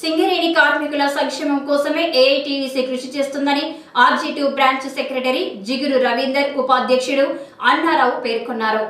సింగరేణి కార్మికుల సంక్షేమం కోసమే ఏఐటీయూసీ కృషి చేస్తుందని ఆర్జీటీ బ్రాంచ్ సెక్రటరీ జిగురు రవీందర్ ఉపాధ్యక్షుడు అన్నారావు పేర్కొన్నారు.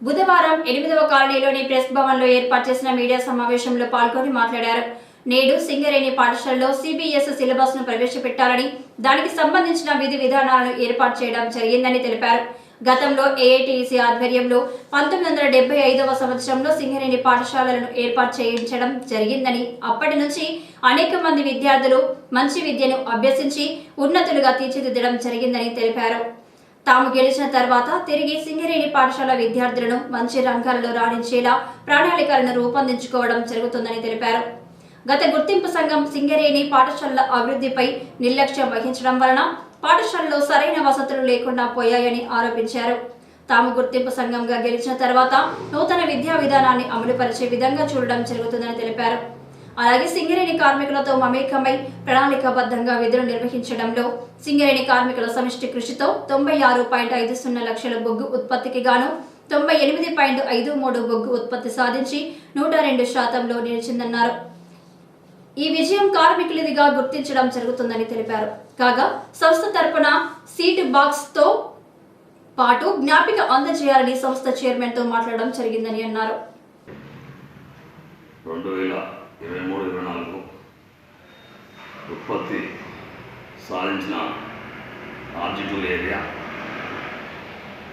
బుధవారం ఎనిమిదవ కాలనీలోని ప్రెస్ భవన్లో ఏర్పాటు చేసిన మీడియా సమావేశంలో పాల్గొని మాట్లాడారు. నేడు సింగరేణి పాఠశాలలో సిబిఎస్ సిలబస్ను ప్రవేశపెట్టాలని దానికి సంబంధించిన విధి విధానాలను ఏర్పాటు చేయడం జరిగిందని తెలిపారు. గతంలో ఏఐటీసీ ఆధ్వర్యంలో పంతొమ్మిది వందల డెబ్బై ఐదవ సంవత్సరంలో సింగరేణి పాఠశాలలను ఏర్పాటు చేయించడం జరిగిందని అప్పటి నుంచి అనేక మంది విద్యార్థులు మంచి విద్యను అభ్యసించి ఉన్నతులుగా తీర్చిదిద్దడం జరిగిందని తెలిపారు. తాము గెలిచిన తర్వాత తిరిగి సింగరేణి పాఠశాల విద్యార్థులను మంచి రంగాలలో రాణించేలా ప్రణాళికలను రూపొందించుకోవడం జరుగుతుందని తెలిపారు. గత గుర్తింపు సంఘం సింగరేణి పాఠశాలల అభివృద్ధిపై నిర్లక్ష్యం వహించడం వలన పాఠశాలలో సరైన వసతులు లేకుండా పోయాయని ఆరోపించారు. తాము గుర్తింపు సంఘంగా గెలిచిన తర్వాత నూతన విద్యా విధానాన్ని అమలుపరిచే విధంగా చూడడం జరుగుతుందని తెలిపారు. అలాగే సింగరేణి కార్మికులతో మమేకమై ప్రణాళికాబద్ధంగా విధులు నిర్వహించడంలో సింగరేణి కార్మికుల సమిష్టి కృషితో తొంభై ఆరు పాయింట్ ఐదు సున్నా లక్షల బొగ్గు ఉత్పత్తికి గాను తొంభై ఎనిమిది పాయింట్ ఐదు మూడు బొగ్గు ఉత్పత్తి సాధించి నూట రెండు శాతంలో నిలిచిందన్నారు. ఈ విజయం కార్మికులదిగా గుర్తించడం జరుగుతుందని తెలిపారు. కాగా సంస్థ తరపున సీట్ బాక్స్తో పాటు జ్ఞాపిక అందజేయాలని సంస్థ చైర్మన్తో మాట్లాడడం జరిగిందని అన్నారు. రెండు వేల ఇరవై మూడు ఇరవై నాలుగు ఉత్పత్తి సాధించిన ఆర్జిటూల్ ఏరియా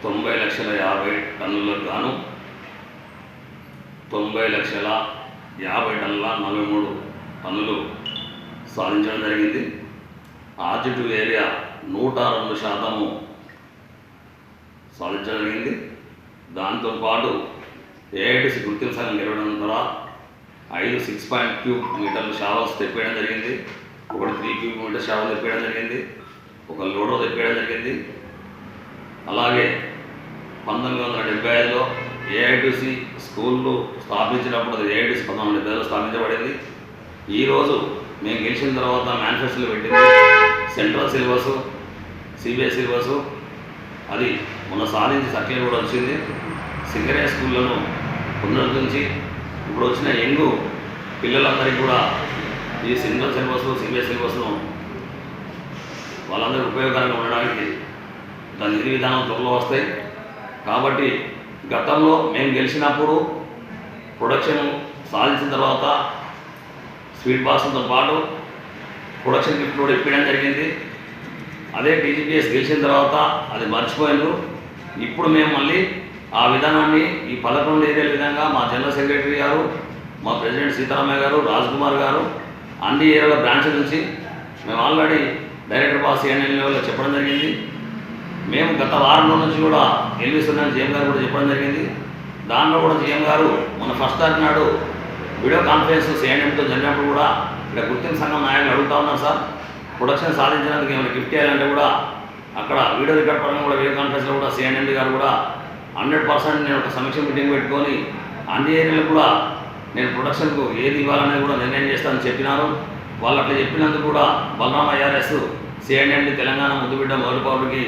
తొంభై లక్షల యాభై టన్నులకు గాను తొంభై లక్షల యాభై టన్నుల నలభై మూడు పనులు సాధించడం జరిగింది. ఆర్జిటివ్ ఏరియా నూట రెండు శాతము సాధించడం జరిగింది. దాంతోపాటు ఏఐటిసి గుర్తింపు సంఘం గెలవడం ద్వారా ఐదు సిక్స్ పాయింట్ క్యూబ్ మీటర్లు షావల్స్ తెప్పేయడం జరిగింది. ఒకటి త్రీ క్యూబ్ మీటర్ షావల్ తెప్పేయడం జరిగింది. ఒక లోడో తెప్పేయడం జరిగింది. అలాగే పంతొమ్మిది వందల డెబ్బై ఐదులో ఏఐటిసి స్కూళ్ళు స్థాపించినప్పుడు అది ఏఐటిసి పంతొమ్మిది వందల డెబ్బై ఐదులో స్థాపించబడింది. ఈరోజు మేము గెలిచిన తర్వాత మేనిఫెస్టోలు పెట్టింది సెంట్రల్ సిలబస్ సిబిఎస్ సిలబస్ అది మొన్న సాధించి సర్టిఫికేట్ కూడా వచ్చింది. సింగరే స్కూళ్ళను పునరుద్ధరించి ఇప్పుడు వచ్చిన ఎంగు పిల్లలందరికీ కూడా ఈ సింగల్ సిలబస్ సిబిఎస్ సిలబస్ను వాళ్ళందరికీ ఉపయోగకరంగా ఉండడానికి దాని విధి విధానం త్వరలో వస్తాయి. కాబట్టి గతంలో మేము గెలిచినప్పుడు ప్రొడక్షన్ సాధించిన తర్వాత స్వీట్ బాక్స్తో పాటు ప్రొడక్షన్ గిఫ్ట్ కూడా ఇప్పించడం జరిగింది. అదే టీజీపీఎస్ గెలిచిన తర్వాత అది మర్చిపోయారు ఇప్పుడు మేము మళ్ళీ ఆ విధానాన్ని ఈ పదకొండు ఏరియాల విధంగా మా జనరల్ సెక్రటరీ గారు మా ప్రెసిడెంట్ సీతారామయ్య గారు రాజ్ కుమార్ గారు అన్ని ఏరియాల బ్రాంచ్ నుంచి మేము ఆల్రెడీ డైరెక్టర్ బాస్ సిఎన్ఎల్ లెవెల్లో చెప్పడం జరిగింది. మేము గత వారంలో నుంచి కూడా ఎల్విస్తున్నాను జీఎం గారు కూడా చెప్పడం జరిగింది. దానిలో కూడా జీఎం గారు మన ఫస్ట్ తారీఖు నాడు వీడియో కాన్ఫరెన్స్ సిఎన్ఎంతో జరిగినప్పుడు కూడా ఇక్కడ గుర్తింపు సంఘం నాయకులు అడుగుతా ఉన్నాం సార్. ప్రొడక్షన్ సాధించినందుకు ఏమైనా గిఫ్ట్ చేయాలంటే కూడా అక్కడ వీడియో రికార్డ్ పరంగా కూడా వీడియో కాన్ఫరెన్స్లో కూడా సిఎన్ఎండి గారు కూడా హండ్రెడ్ పర్సెంట్ నేను ఒక సమీక్ష మీటింగ్ పెట్టుకొని అన్ని ఏరియాలు కూడా నేను ప్రొడక్షన్కు ఏది ఇవ్వాలనేది కూడా నిర్ణయం చేస్తానని చెప్పినారు. వాళ్ళు అట్లా చెప్పినందుకు కూడా బలరామ ఐఆర్ఎస్ సిఎన్ఎండి తెలంగాణ ముద్దుబిడ్డ మొదటి పౌరుడికి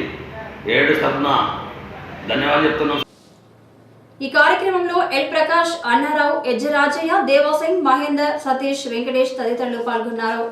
ఏడు తరఫున ధన్యవాదాలు చెప్తున్నాం. ఈ కార్యక్రమంలో ఎల్ ప్రకాష్ అన్నారావు ఎజ్జరాజయ్య దేవాసింగ్ మహేందర్ సతీష్ వెంకటేష్ తదితరులు పాల్గొన్నారు.